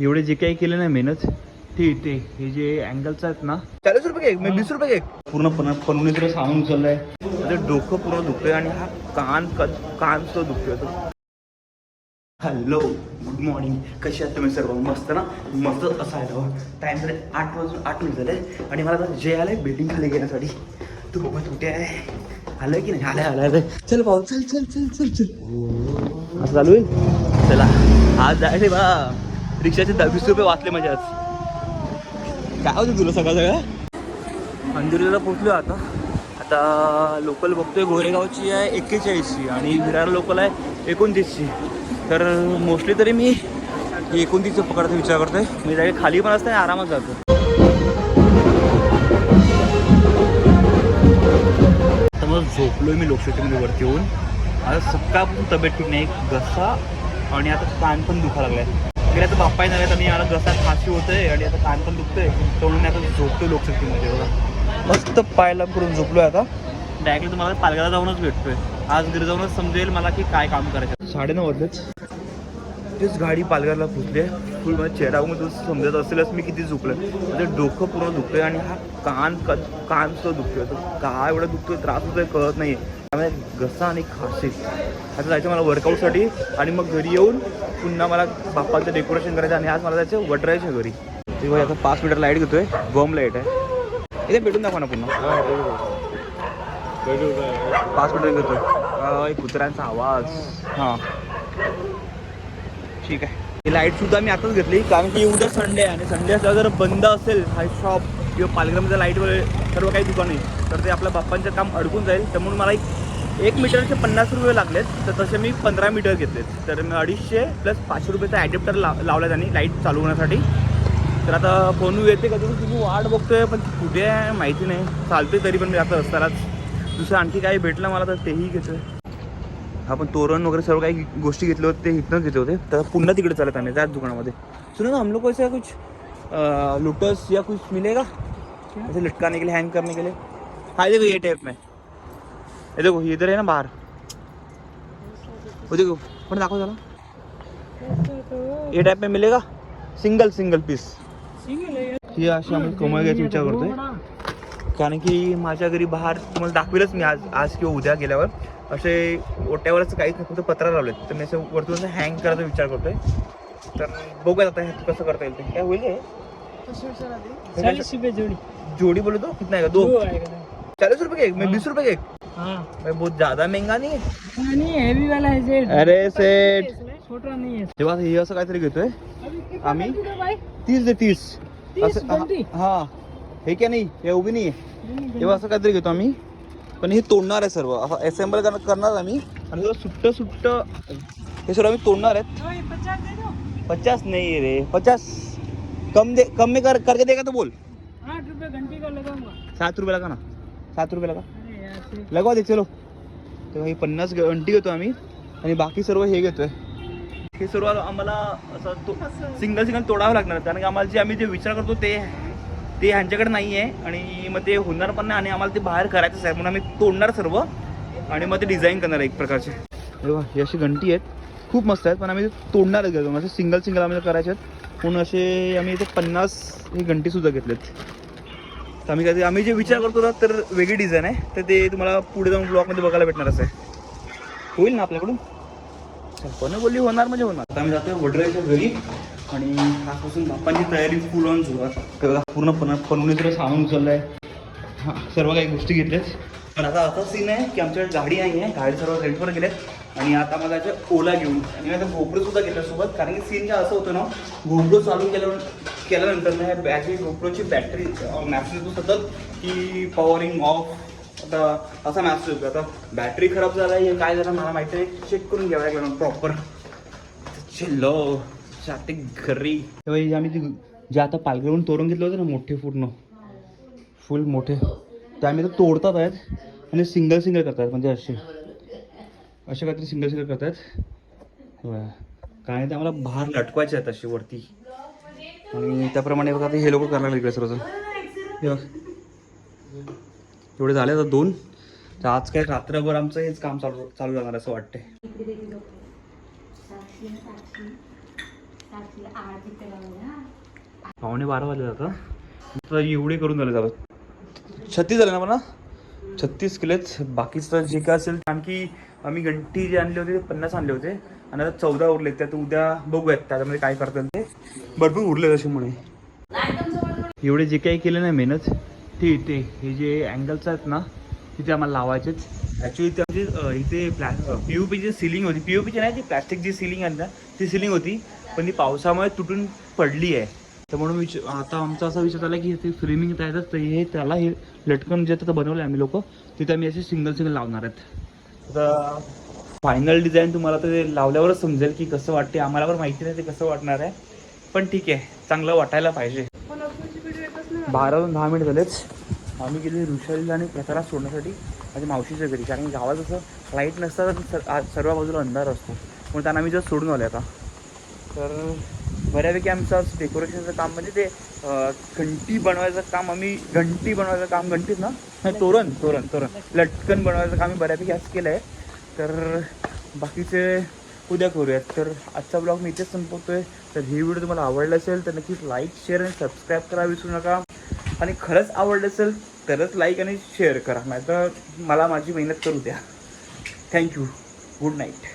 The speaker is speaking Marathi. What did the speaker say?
एवढे जे काही केले नाही मेहनत ते ते हे जे अँगल्स आहेत ना. चाळीस रुपये म्हणजे वीस रुपये केक पूर्ण पण पनवणी तुला सामान उचललंय. माझं डोकं पूर्ण दुखतोय आणि हा कान क कान सुद्धा दुखतोय तो. हॅलो गुड मॉर्निंग कशी आहात तुम्ही सर्व? मस्त ना? मस्त असायला टाइम झाले आठ वाजून आठ मिनिट झाले आणि मला आता जे आलंय बिल्डिंग खाली घेण्यासाठी. तू बाबा कुठे आहे. आलं की नाही? आलंय आलंय आलंय. चल भाऊ चल चल चल चल चल. असं चालू होईल? चला. आज जायचे बा. रिक्षाचे दहावीस रुपये वाचले माझे आज. काय होतं तुला सकाळ सगळं अंधेरीला पोचलो आता. आता लोकल बघतोय गोरेगावची आहे एक्केचाळीसची आणि विरार लोकल आहे एकोणतीसची. तर मोस्टली तरी मी एकोणतीसचं पकडचा विचार करतोय. मी जागे खाली पण असते आरामात जातो तर मग झोपलोय मी लोकशक्तीमध्ये वरती येऊन. आता सकाळपासून तब्येत ठीक नाही घसा आणि आता कान पण दुखा लागलाय. गेल्या तर बाप्पा नाही तर मी मला घसा खाशी होतंय आणि आता कान पण दुखतंय तर म्हणून मी आता झोपतोय लोकशक्तीमध्ये बघा मस्त पायला करून झोपलोय आता. डायरेक्टली तुम्हाला पालघरला जाऊनच भेटतोय. आज घरी जाऊनच समजेल मला की काय काम करायचं. साडेनऊ वाजलेच तेच गाडी पालघरला पोचली फुल माझ्या बघून तुला समजत असेलच मी किती झुकलोय माझं डोकं पूर्ण दुखतोय आणि हा कान क कान सुद्धा दुखतोय. तो काय एवढं दुखतोय त्रास होतोय कळत नाही त्यामुळे घसा आणि खाशी आता जायचं मला वर्कआउटसाठी आणि मग घरी येऊन पुन्हा मला बाप्पाचं डेकोरेशन करायचं आणि आज मला जायचं वडरायचं घरी. तेव्हा आता पाच मीटर लाइट घेतोय. बॉम्ब लाइट आहे. इथे भेटून दाखवा ना पुन्हा. पाच मीटर घेतोय. कुत्र्यांचा आवाज. हां. ठीक आहे. ही लाइट सुद्धा मी आताच घेतली कारण की उद्या संडे आहे आणि संडे असल्यावर जर बंद असेल हा शॉप किंवा पालघरमध्ये लाइट वगैरे सर्व काही दुकान. आहे तर ते आपल्या बाप्पांचं काम अडकून जाईल. त्यामुळे मला एक एक मीटरचे पन्नास रुपये लागलेत. तर तसे मी पंधरा मीटर घेतलेत. तर मी अडीचशे प्लस पाचशे रुपयाचा ॲडॅप्टर लाव लावला त्यांनी लाइट चालू होण्यासाठी. तर आता फोन येते कधी तुम्ही? वाट बघतोय पण कुठे आहे माहिती नाही. चालतोय तरी पण मी आता रस्त्यालाच. दुसरं आणखी काही भेटलं मला तर तेही घेतोय. आपण तोरण वगैरे सर्व काही गोष्टी घेतले होते ते इथनंच घेतले होते. तर पुन्हा तिकडे चालत आम्ही त्याच दुकानामध्ये. सुनो ना हम लोग ऐसा कुछ लोटस या कुछ मिलेगा? ऐसे लटकाने के लिए हैंग करने के लिए। हाँ देखो ये टाइप में। ये देखो ये इधर है ना बाहर। वो देखो पण दाखव जरा। ये टाइप में मिलेगा? सिंगल सिंगल पीस ही अशी आम्ही कमाई घ्यायचा विचार करतोय कारण की माझ्या घरी बाहेर तुम्हाला दाखवेलच मी आज आज किंवा उद्या गेल्यावर। असे ओट्यावरच काहीच नाही फक्त पत्रा लावलेत. तर मी असं वरतून हँग करायचा विचार करतोय. तर बघूया आता कसं करता येईल ते. काय होईल हे? चालीस रुपए जोड़ी. जोड़ी बोले तो? कितना है दो. दो आएगा ना। चालीस रुपए केक मैं बीस रुपए केक हाँ. भाई बहुत ज्यादा महंगा नहीं है. नहीं है हेवी वाला है जेड अरे सेठ छोटा नहीं है तेव्हा हे असं काहीतरी घेतोय. आम्ही? है तीस दे तीस. असं हा हे. काय नाही? हे उभी नाही आहे. तेव्हा असं काहीतरी घेतो आम्ही. पण हे तोडणार आहे सर्व. असं असेंबल करणार आम्ही. आणि थोडं सुट्ट सुट्ट हे सर्व आम्ही तोडणार आहेत. पचास दे दो. पचास नहीं रे. पचास. कम दे कम में कर करके देगा तो बोल। आठ रुपए घंटी का लगाऊंगा। सात रुपये लगा ना सात रुपये लगा। लगवा दे चलो। तेव्हा ही पन्नास घंटी घेतो आम्ही आणि बाकी सर्व हे घेतोय. हे सर्व आम्हाला असं तो सिंगल सिंगल तोडावं लागणार कारण की आम्हाला जे आम्ही जे विचार करतो ते ते ह्यांच्याकडे नाही आहे आणि मग ते होणार पण नाही आणि आम्हाला ते बाहेर करायचंच आहे. म्हणून आम्ही तोडणार सर्व. आणि मग ते डिझाईन करणार एक प्रकारचे. अरे वा ही अशी घंटी आहेत. खूप मस्त आहेत. पण आम्ही तोडणारच घेतो. असे सिंगल सिंगल आम्ही करायचे आहेत एकूण असे आम्ही इथे पन्नास ही घंटीसुद्धा घेतलेत. तर आम्ही काय आम्ही जे विचार करतो ना तर वेगळी डिझाईन आहे. तर ते तुम्हाला पुढे जाऊन ब्लॉकमध्ये बघायला भेटणारच आहे. होईल ना आपल्याकडून? पण बोलली होणार म्हणजे होणार. आता आम्ही जातो वडरायच्या घरी. आणि आजपासून बाप्पांची तयारी फुल ऑन सुरुवात तर बघा पूर्ण पण पनवणी तर सामान उचललं आहे हां सर्व काही गोष्टी घेतल्यात. पण आता असा सीन आहे की आमच्याकडे गाडी नाही आहे गाडी सर्व रेंटवर गेल्यात. आणि आता मला त्याच्या ओला घेऊन आणि आता गोप्रो सुद्धा घेतल्या सोबत कारण की सीन काय असं होतं ना गोप्रो चालू केल्यावर केल्यानंतर ना ह्या बॅटरी गोप्रोची बॅटरी मॅसेज येतो सतत की पॉवरिंग ऑफ आता असा मॅसेज येतो आता बॅटरी खराब झाला हे काय झालं मला माहिती नाही. चेक करून घ्यावं लागलं प्रॉपर चिल्लो जाते घरी. तेव्हा जे आम्ही जे- जे आता पालघरहून तोडून घेतलं होतं ना मोठे पूर्ण. फुल मोठे. ते आम्ही तर तोडतात आहेत आणि सिंगल सिंगल करतात म्हणजे असे. असे काहीतरी सिंगल सिंगल करतात. काय ते आम्हाला बाहेर लटकवायचे आहेत असे वरती. आणि त्याप्रमाणे बघा ते हे लोक करायला लागले इकडे सर्व हे बघ. एवढे झाले आता दोन. तर आज काय रात्रभर आमचं हेच काम चालू चालू राहणार असं वाटतंय. पावणे बारा वाजले जातं तर एवढे करून झाले जातात. छत्तीस झाले ना मला छत्तीस किलोच. बाकीचं जे काय असेल आणखी आम्ही घंटी जे आणले होते ते पन्नास आणले होते. आणि आता चौदा उरले त्यात उद्या बघूयात त्याच्यामध्ये काय करतात ते. भरपूर उरले तसे म्हणे एवढे जे काही केलं नाही मेहनत ते ते हे जे अँगल्स आहेत ना तिथे आम्हाला लावायचेच ॲक्च्युली ते आमची इथे प्लॅ पी यू पीची सिलिंग होती. पी यू पीची नाही ती प्लॅस्टिक जी सिलिंग आहे ना ती सिलिंग होती. पण ती पावसामुळे तुटून पडली आहे. तर म्हणून विच आता आमचा असा विचार झाला की ते फ्रेमिंग तयार तर हे त्याला हे लटकन जे आता बनवलं आहे आम्ही लोक तिथे आम्ही असे सिंगल सिंगल लावणार आहेत. आता फायनल डिझाईन तुम्हाला ते लावल्यावरच समजेल की कसं वाटते आम्हाला पण माहिती नाही ते कसं वाटणार आहे. पण ठीक आहे चांगलं वाटायला पाहिजे. बारा दहा मिनिट झालेच आम्ही गेले ऋषालीला आणि प्रकारात सोडण्यासाठी माझ्या मावशीच्या घरी. कारण गावात असं लाइट नसतं तर सर्व बाजूला अंधार असतो. म्हणून त्यांना आम्ही जस्ट सोडून आलो आता. तर बऱ्यापैकी आमचं डेकोरेशनचं काम म्हणजे ते घंटी बनवायचं काम आम्ही घंटी बनवायचं काम घंटीच ना? नाही तोरण तोरण तोरण. लटकन बनवायचं काम आम्ही बऱ्यापैकी आज केलं आहे तर बाकीचे उद्या करूयात. तर आजचा ब्लॉग मी इथेच संपवतोय. तर ही व्हिडिओ तुम्हाला आवडला असेल तर नक्कीच लाईक शेअर आणि सबस्क्राईब करा विसरू नका. आणि खरंच आवडलं असेल तरच लाईक आणि शेअर करा. नाहीतर मला माझी मेहनत करू द्या. Thank you good night